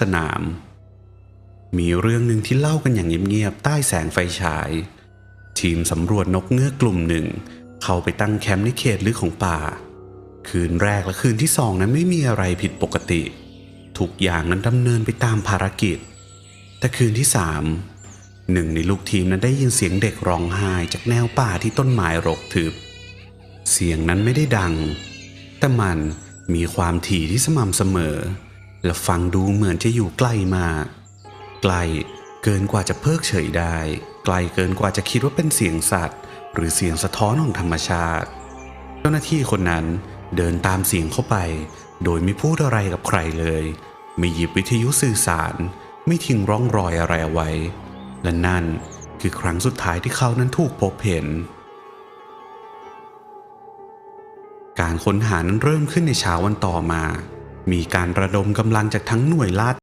สนาม มีเรื่องหนึ่งที่เล่ากันอย่างเงียบๆใต้แสงไฟฉาย ทีมสำรวจนกเงือกกลุ่มหนึ่ง เข้าไปตั้งแคมป์ในเขตลึกของป่า คืนแรกและคืนที่สองนั้นไม่มีอะไรผิดปกติ ทุกอย่างนั้นดำเนินไปตามภารกิจ แต่คืนที่สามหนึ่งในลูกทีมนั้นได้ยินเสียงเด็กร้องไห้จากแนวป่าที่ต้นไม้รกทึบ เสียงนั้นไม่ได้ดัง แต่มันมีความถี่ที่สม่ำเสมอ และฟังดูเหมือนจะอยู่ใกล้มาก ไกลเกินกว่าจะเพิกเฉยได้ ไกลเกินกว่าจะคิดว่าเป็นเสียงสัตว์ หรือเสียงสะท้อนของธรรมชาติ เจ้าหน้าที่คนนั้นเดินตามเสียงเข้าไป โดยไม่พูดอะไรกับใครเลย ไม่หยิบวิทยุสื่อสาร ไม่ทิ้งร่องรอยอะไรเอาไว้ และนั่นคือครั้งสุดท้ายที่เขานั้นถูกพบเห็น การค้นหานั้นเริ่มขึ้นในเช้าวันต่อมา มีการระดมกำลังจากทั้งหน่วยลาด